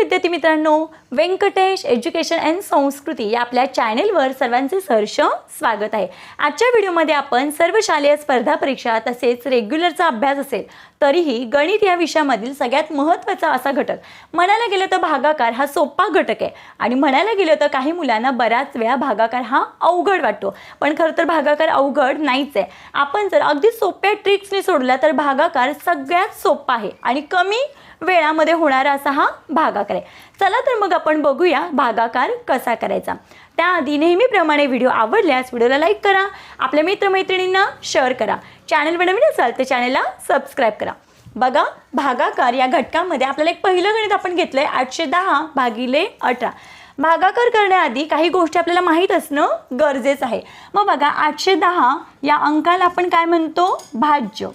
विद्यार्थी मित्रांनो Venkatesh education and संस्कृती या आपल्या चॅनेलवर सर्वांचे सहर्ष स्वागत आहे. आजच्या व्हिडिओमध्ये आपण सर्व शालेय स्पर्धा परीक्षा तसेच रेग्युलरचा अभ्यास असेल तरीही गणित या विषयामधील सगळ्यात महत्त्वाचा असा घटक. म्हणायला गेलं तर भागाकार हा सोपा घटक आहे. आणि म्हणायला गेलं तर काही मुलांना बऱ्याच वेळा भागाकार हा अवघड वाटतो. पण खरं तर भागाकार अवघड नाहीच आहे. आपण जर अगदी सोप्या ट्रिक्सने सोडला तर भागाकार सगळ्यात सोपा आहे. आणि कमी वेळामध्ये होणारा असा हा भागाकार आहे. चला तर मग आपण बघूया भागाकार कसा करायचा. त्याआधी नेहमीप्रमाणे व्हिडिओ आवडल्यास व्हिडिओला लाईक करा. आपल्या मित्रमैत्रिणींना शेअर करा. चॅनल नवीन असाल तर चॅनलला सबस्क्राईब करा. बघा भागाकार या घटकामध्ये आपल्याला एक पहिलं गणित आपण घेतलंय आठशे दहा भागिले अठरा. भागाकार करण्याआधी काही गोष्टी आपल्याला माहीत असणं गरजेचं आहे. मग बघा आठशे दहा या अंकाला आपण काय म्हणतो? भाज्य.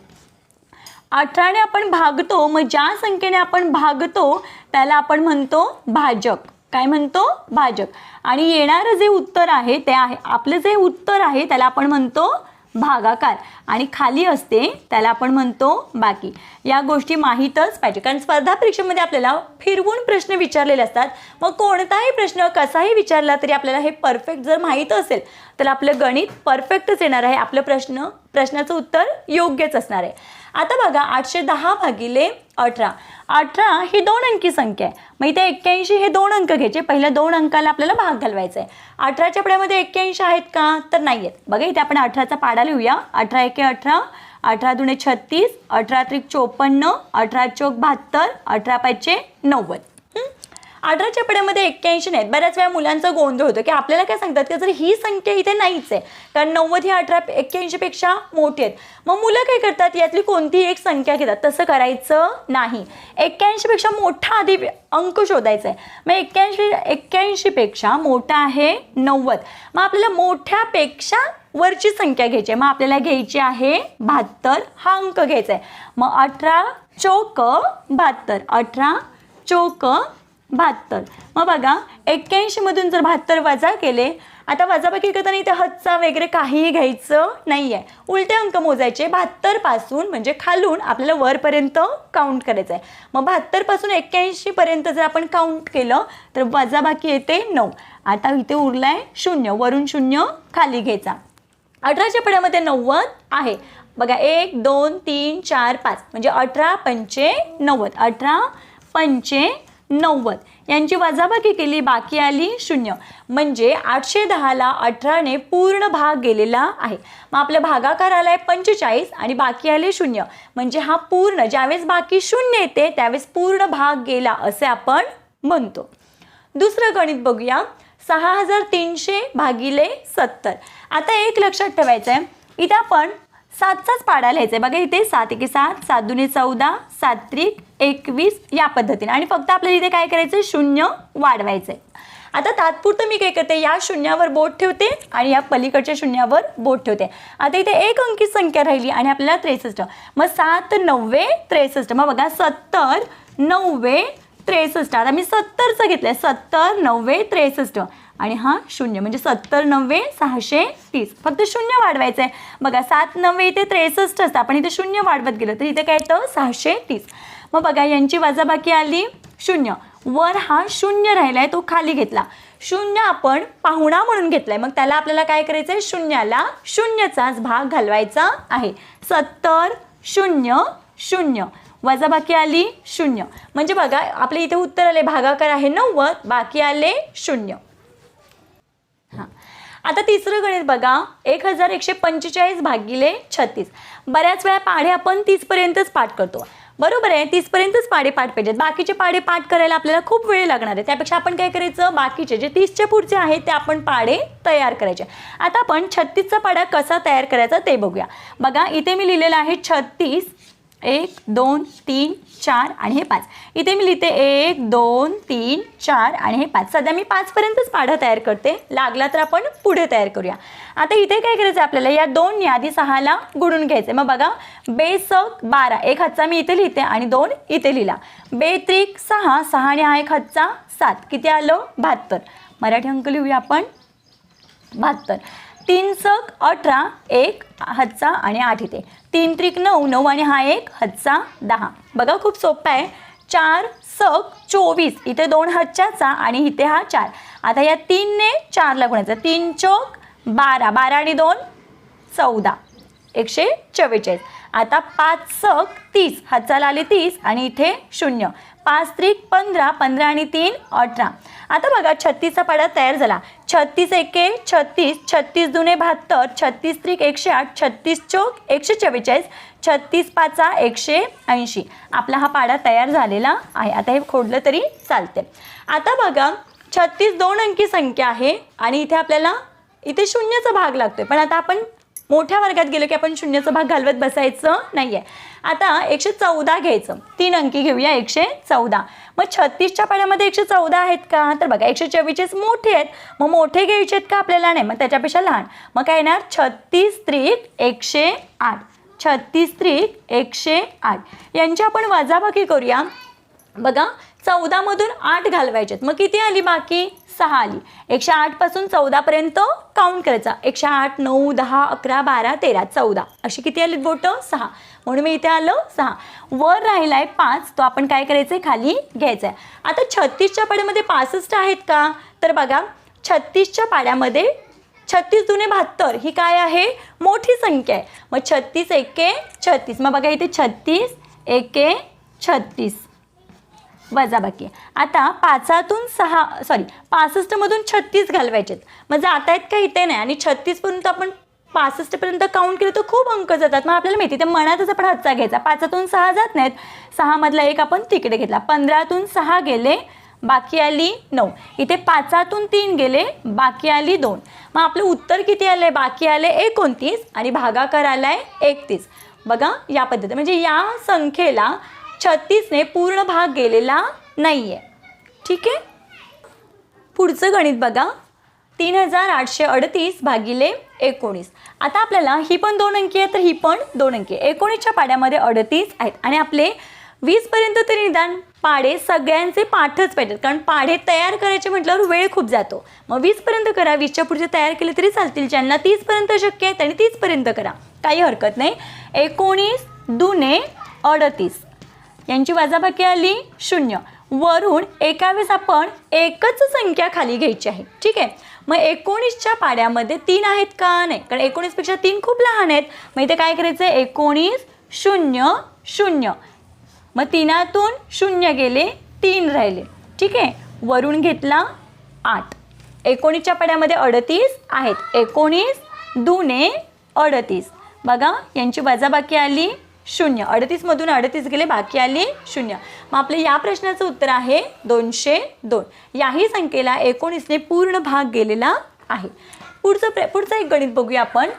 अठराने आपण भागतो मग ज्या संख्येने आपण भागतो त्याला आपण म्हणतो भाजक. काय म्हणतो? भाजक. आणि येणारं जे उत्तर आहे ते आहे. आपलं जे उत्तर आहे त्याला आपण म्हणतो भागाकार आणि खाली असते त्याला आपण म्हणतो बाकी. या गोष्टी माहीतच पाहिजे. कारण स्पर्धा परीक्षेमध्ये आपल्याला फिरवून प्रश्न विचारलेले असतात. मग कोणताही प्रश्न कसाही विचारला तरी आपल्याला हे परफेक्ट जर माहीत असेल तर आपलं गणित परफेक्टच येणार आहे. आपलं प्रश्न प्रश्नाचं उत्तर योग्यच असणार आहे. आता बघा आठशे दहा भागिले अठरा. अठरा ही दोन अंकी संख्या आहे. मग इथे एक्क्याऐंशी हे दोन अंक घ्यायचे. पहिल्या दोन अंकाला आपल्याला भाग घालवायचा आहे. अठराच्या पुढ्यामध्ये एक्क्याऐंशी आहेत का? तर नाही आहेत. बघा इथे आपण अठराचा पाडा लिहूया. अठरा एके अठरा अठरा दुणे छत्तीस अठरा त्रिक चोपन्न अठरा चौक बहात्तर अठरा पाचशे नव्वद. अठराच्या पड्यामध्ये एक्क्याऐंशी नाहीत. बऱ्याच वेळा मुलांचा गोंधळ होतो की आपल्याला काय सांगतात की जर ही संख्या इथे नाहीच आहे कारण नव्वद ही अठरा एक्क्याऐंशीपेक्षा मोठी आहेत. मग मुलं काय करतात? यातली कोणतीही एक संख्या घेतात? तसं करायचं नाही. एक्क्याऐंशीपेक्षा मोठा आधी अंक शोधायचा आहे. मग एक्क्याऐंशी एक्क्याऐंशीपेक्षा मोठा आहे नव्वद. मग आपल्याला मोठ्यापेक्षा वरची संख्या घ्यायची आहे. मग आपल्याला घ्यायची आहे बहात्तर. हा अंक घ्यायचा आहे. मग अठरा चौक बहात्तर. अठरा चौक बहात्तर. मग बघा एक्क्याऐंशीमधून जर बहात्तर वजा केले आता वजाबाकी करताना इथे हच्चा वगैरे काहीही घ्यायचं नाही आहे उलटे अंक मोजायचे बहात्तरपासून म्हणजे खालून आपल्याला वरपर्यंत काउंट करायचं आहे मग बहात्तरपासून एक्क्याऐंशीपर्यंत जर आपण काउंट केलं तर वजाबाकी येते नऊ. आता इथे उरला आहे शून्य वरून शून्य खाली घ्यायचा. अठराच्या पड्यामध्ये नव्वद आहे. बघा एक दोन तीन चार पाच. म्हणजे अठरा पंचे नव्वद. अठरा पंचे नव्वद. यांची वजाबाकी केली बाकी आली शून्य. म्हणजे आठशे दहाला अठराने पूर्ण भाग गेलेला आहे. मग आपल्या भागाकार आला आहे पंचेचाळीस आणि बाकी आले शून्य. म्हणजे हा पूर्ण ज्यावेळेस बाकी शून्य येते त्यावेळेस पूर्ण भाग गेला असे आपण म्हणतो. दुसरं गणित बघूया. सहा हजार तीनशे भागिले सत्तर. आता एक लक्षात ठेवायचं आहे इथे आपण सातचाच पाडा लिहायचा आहे बघा इथे सात एके सात सात दुने चौदा सात त्रिक एकवीस या पद्धतीने. आणि फक्त आपल्याला इथे काय करायचं आहे शून्य वाढवायचं आहे आता तात्पुरतं मी काय करते? या शून्यावर बोट ठेवते आणि या पलीकडच्या शून्यावर बोट ठेवते. आता इथे एक अंकी संख्या राहिली आणि आपल्याला त्रेसष्ट. मग सात नव्वे त्रेसष्ट. मग बघा सत्तर नव्वे त्रेसष्ट. आता मी सत्तरचं घेतलं आहे सत्तर नव्वे त्रेसष्ट. आणि हा शून्य म्हणजे सत्तर नव्वे सहाशे तीस. फक्त शून्य वाढवायचं आहे बघा सात नव्वे इथे त्रेसष्ट असतं. आपण इथे शून्य वाढवत गेलं तर इथे काय येतं? सहाशे तीस. मग बघा यांची वजाबाकी आली. शून्य. वर हा शून्य राहिला आहे तो खाली घेतला. शून्य आपण पाहुणा म्हणून घेतलाय. मग त्याला आपल्याला काय करायचं आहे शून्याला शून्यचाच भाग घालवायचा आहे. सत्तर शून्य शून्य. वजाबाकी आली शून्य. म्हणजे बघा आपले इथे उत्तर आले भागाकार आहे नव्वद बाकी आले शून्य. आता तिसरं गणित बघा. एक हजार एकशे पंचेचाळीस भागिले छत्तीस. बऱ्याच वेळा पाढे आपण तीसपर्यंतच पाठ करतो. बरोबर आहे? तीसपर्यंतच पाढे पाठ पाहिजेत. बाकीचे पाढे पाठ करायला आपल्याला खूप वेळ लागणार आहे. त्यापेक्षा आपण काय करायचं? बाकीचे जे तीसच्या पुढचे आहेत ते आपण पाढे तयार करायचे. आता आपण छत्तीसचा पाढा कसा तयार करायचा ते बघूया. बघा इथे मी लिहिलेलं आहे छत्तीस एक दोन तीन चार आणि हे पाच. इथे मी लिहिते एक दोन तीन चार आणि हे पाच. सध्या मी पाचपर्यंतच पाढा तयार करते. लागला तर आपण पुढे तयार करूया. आता इथे काय करायचं आपल्याला? या दोन यादी सहाला गुडून घ्यायचं. मग बघा बेसक बारा. एक हातचा मी इथे लिहिते आणि दोन इथे लिहिला. बेत्रिक सहा. सहा आणि हा एक हातचा सात. किती आलं? बहात्तर. मराठी अंक लिहूया आपण. बहात्तर. तीन सक अठरा. एक हातचा आणि आठ इथे. तीन त्रिक नऊ नऊ आणि हा एक हच्चा दहा. बघा खूप सोपं आहे. चार सक चोवीस. इथे दोन हातच्याचा आणि इथे हा चार. आता या तीनने चारला गुणायचा. तीन चोक बारा. बारा आणि दोन चौदा. एकशे चव्वेचाळीस. आता पाच सक तीस. हातचाला आले तीस आणि इथे शून्य. पाच त्रिक पंधरा पंधरा आणि तीन अठरा. आता बघा छत्तीसचा पाडा तयार झाला. छत्तीस एके छत्तीस. छत्तीस दुने बहात्तर. छत्तीस त्रिक एकशे आठ. छत्तीस चौक एकशे चव्वेचाळीस. छत्तीस पाचा एकशे ऐंशी. आपला हा पाडा तयार झालेला आहे. आता हे खोडलं तरी चालते आता बघा छत्तीस दोन अंकी संख्या आहे आणि इथे आपल्याला इथे शून्याचा भाग लागतोय. पण आता आपण मोठ्या वर्गात गेलो की आपण शून्याचा भाग घालवत बसायचं नाही आहे आता एकशे चौदा घ्यायचं. तीन अंकी घेऊया एकशे चौदा. मग छत्तीसच्या पाण्यामध्ये एकशे चौदा आहेत का? तर बघा एकशे चव्वेचाळीस मोठे आहेत. मग मोठे घ्यायचे आहेत का? आपल्याला नाही. मग त्याच्यापेक्षा लहान. मग काय येणार? छत्तीस त्रिक एकशे आठ. छत्तीस त्रिक एकशे आठ. यांची आपण वजाबाकी करूया. बघा चौदामधून आठ घालवायचे मग किती आली बाकी? सहा आली. एकशे आठपासून चौदापर्यंत काउंट करायचा. एकशे आठ नऊ दहा अकरा बारा तेरा चौदा. अशी किती आली बोटं? सहा. म्हणून मी इथे आलं सहा. वर राहिलाय पाच. तो आपण काय करायचं खाली घ्यायचा आहे आता छत्तीसच्या पाड्यामध्ये पासष्ट आहेत का? तर बघा छत्तीसच्या पाड्यामध्ये छत्तीस दुने बहात्तर. ही काय आहे? मोठी संख्या आहे. मग छत्तीस एके छत्तीस. मग बघा इथे छत्तीस एके छत्तीस. वजाबाकी आता पाचातून सहा सॉरी पासष्टमधून छत्तीस घालवायचेत. म्हणजे मग जात आहेत का इथे नाही आणि छत्तीसपर्यंत आपण पासष्टपर्यंत काउंट केलं तर खूप अंक जातात. मग आपल्याला माहिती ते मनातच आपण हातचा घ्यायचा. पाचातून सहा जात नाहीत. सहामधला एक आपण तिकडे घेतला. पंधरातून सहा गेले बाकी आली नऊ. इथे पाचातून तीन गेले बाकी आली दोन. मग आपलं उत्तर किती आलं आहे बाकी आले एकोणतीस आणि भागाकार आला आहे एकतीस. बघा या पद्धती म्हणजे या संख्येला छत्तीसने पूर्ण भाग गेलेला नाही आहे ठीक आहे? पुढचं गणित बघा. तीन हजार आठशे अडतीस भागिले एकोणीस. आता आपल्याला ही पण दोन अंकी आहे तर ही पण दोन अंकी. आहे एकोणीसच्या पाड्यामध्ये अडतीस आहेत. आणि आपले वीसपर्यंत तरी निदान पाढे सगळ्यांचे पाठच पाहिजेत. कारण पाढे तयार करायचे म्हटल्यावर वेळ खूप जातो. मग वीसपर्यंत करा वीसच्या पुढचे तयार केले तरी चालतील. ज्यांना तीसपर्यंत शक्य आहे त्यांनी तीसपर्यंत करा. काही हरकत नाही. एकोणीस दुने अडतीस. यांची वजाबाकी आली शून्य. वरून एका वेळेस आपण एकच संख्या खाली घ्यायची आहे. ठीक आहे? मग एकोणीसच्या पाड्यामध्ये तीन आहेत का? नाही. कारण एकोणीसपेक्षा तीन खूप लहान आहेत. मग इथे काय करायचं आहे एकोणीस शून्य शून्य. मग तीनातून शून्य गेले तीन राहिले. ठीक आहे? वरून घेतला आठ. एकोणीसच्या पाड्यामध्ये अडतीस आहेत. एकोणीस दुने अडतीस. बघा यांची वजाबाकी आली शून्य. अडतीसमधून अडतीस गेले बाकी आली शून्य. मग आपलं या प्रश्नाचं उत्तर आहे दोनशे दोन. याही संख्येला एकोणीसने पूर्ण भाग गेलेला आहे. पुढचं प्र पुढचं एक गणित बघूया आपण.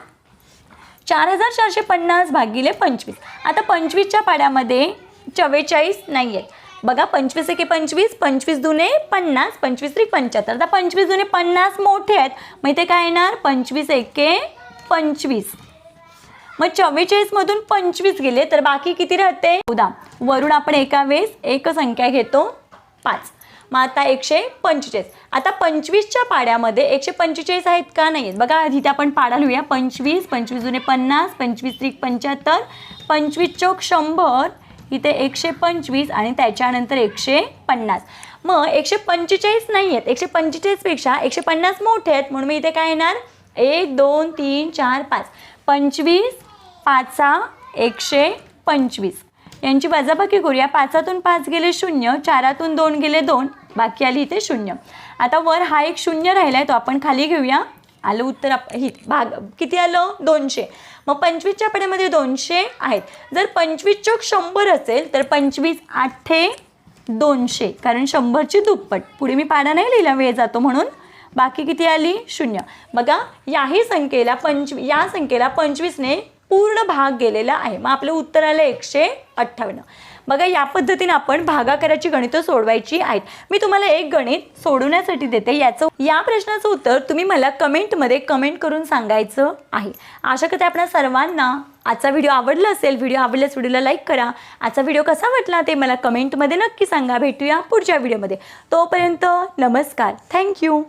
चार हजार चारशे पन्नास भागिले पंचवीस. आता पंचवीसच्या पाड्यामध्ये चव्वेचाळीस नाही आहेत बघा पंचवीस एके पंचवीस पंचवीस दुने पन्नास पंचवीस त्रिक पंच्याहत्तर. आता पंचवीस जुने पन्नास मोठे आहेत. मग इथे काय येणार? पंचवीस एके पंचवीस. मग चव्वेचाळीसमधून पंचवीस गेले तर बाकी किती राहते? चौदा. वरून आपण एका वेळेस एक संख्या घेतो पाच. मग आता एकशे पंचेचाळीस. आता पंचवीसच्या पाड्यामध्ये एकशे पंचेचाळीस आहेत का नाही आहेत बघा इथे आपण पाडा लिहूया. पंचवीस पंचवीस जुने पन्नास पंचवीस त्रिक पंच्याहत्तर पंचवीस चौक शंभर इथे एकशे पंचवीस आणि त्याच्यानंतर एकशे पन्नास. मग एकशे पंचेचाळीस नाही आहेत एकशे पंचेचाळीसपेक्षा एकशे पन्नास मोठे आहेत. म्हणून मी इथे काय येणार? एक दोन तीन चार पाच. पंचवीस पाचा एकशे पंचवीस. यांची वजाबाकी करूया. पाचातून पाच गेले शून्य चारातून दोन गेले दोन बाकी आली इथे शून्य. आता वर हा एक शून्य राहिला आहे तो आपण खाली घेऊया. आलं उत्तर आप ही भाग किती आलं? दोनशे. मग पंचवीसच्या पड्यामध्ये दोनशे आहेत. जर पंचवीस चौक शंभर असेल तर पंचवीस आठे दोनशे. कारण शंभरची दुप्पट. पुढे मी पाडा नाही लिहिला वेळ जातो म्हणून. बाकी किती आली? शून्य. बघा याही संख्येला पंचवी या संख्येला पंचवीसने पूर्ण भाग गेलेला आहे. मग आपलं उत्तर आलं एकशे अठ्ठावन्न. बघा या पद्धतीने आपण भागाकाराची गणितं सोडवायची आहेत. मी तुम्हाला एक गणित सोडवण्यासाठी देते. याचं या प्रश्नाचं उत्तर तुम्ही मला कमेंटमध्ये कमेंट करून सांगायचं आहे. आशा करते आपल्या सर्वांना आजचा व्हिडिओ आवडला असेल व्हिडिओ आवडल्यास व्हिडिओला लाईक करा. आजचा व्हिडिओ कसा वाटला ते मला कमेंटमध्ये नक्की सांगा. भेटूया पुढच्या व्हिडिओमध्ये. तोपर्यंत नमस्कार. थँक्यू